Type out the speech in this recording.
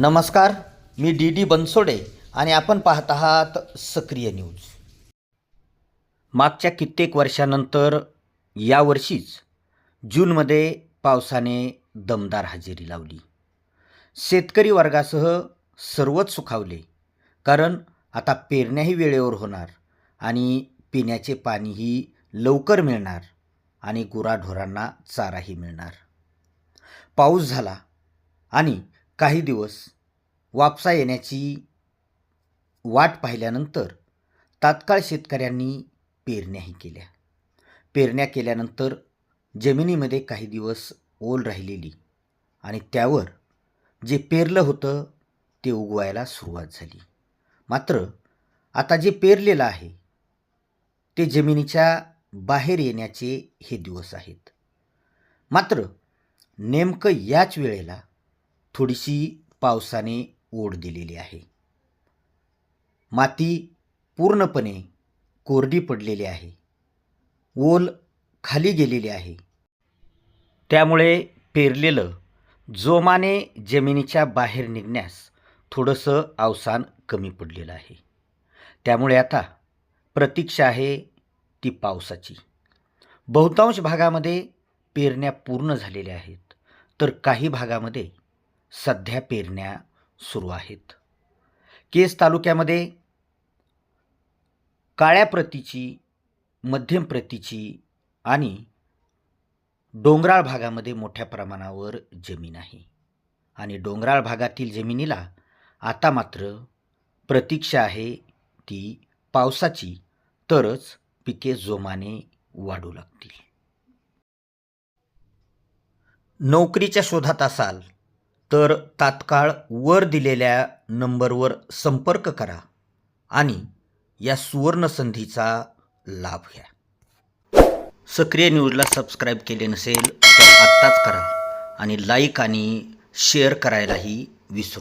नमस्कार मी D D Bansode आणि आपण पाहत आहात सक्रिय न्यूज. मागच्या कित्येक वर्षानंतर यावर्षीच जूनमध्ये पावसाने दमदार हजेरी लावली. शेतकरी वर्गासह सर्वच सुखावले कारण आता पेरण्याही वेळेवर होणार आणि पिण्याचे पाणीही लवकर मिळणार आणि गुराढोरांना चाराही मिळणार. पाऊस झाला आणि काही दिवस वापसा येण्याची वाट पाहिल्यानंतर तात्काळ शेतकऱ्यांनी पेरण्याही केल्या. पेरण्या केल्यानंतर जमिनीमध्ये काही दिवस ओल राहिलेली आणि त्यावर जे पेरलं होतं ते उगवायला सुरुवात झाली. मात्र आता जे पेरलेलं आहे ते जमिनीच्या बाहेर येण्याचे हे दिवस आहेत. मात्र नेमकं याच वेळेला थोडीशी पावसाने ओढ दिलेली आहे. माती पूर्णपणे कोरडी पडलेली आहे. ओल खाली गेलेली आहे. त्यामुळे पेरलेलं जोमाने जमिनीच्या बाहेर निघण्यास थोडंसं अवसान कमी पडलेलं आहे. त्यामुळे आता प्रतीक्षा आहे ती पावसाची. बहुतांश भागामध्ये पेरण्या पूर्ण झालेल्या आहेत. तर काही भागामध्ये सध्या पेरण्या सुरू आहेत. केस तालुक्यामध्ये काळ्या प्रतीची मध्यम प्रतीची आणि डोंगराळ भागामध्ये मोठ्या प्रमाणावर जमीन आहे. आणि डोंगराळ भागातील जमिनीला आता मात्र प्रतीक्षा आहे ती पावसाची तरच पिके जोमाने वाढू लागतील. नोकरीच्या शोधात असाल तर तात्काळ वर दिलेल्या नंबरवर संपर्क करा आणि या सुवर्ण संधीचा लाभ घ्या. सक्रिय न्यूजला सबस्क्राईब केले नसेल तर आत्ताच करा आणि लाईक आणि शेअर करायलाही विसरू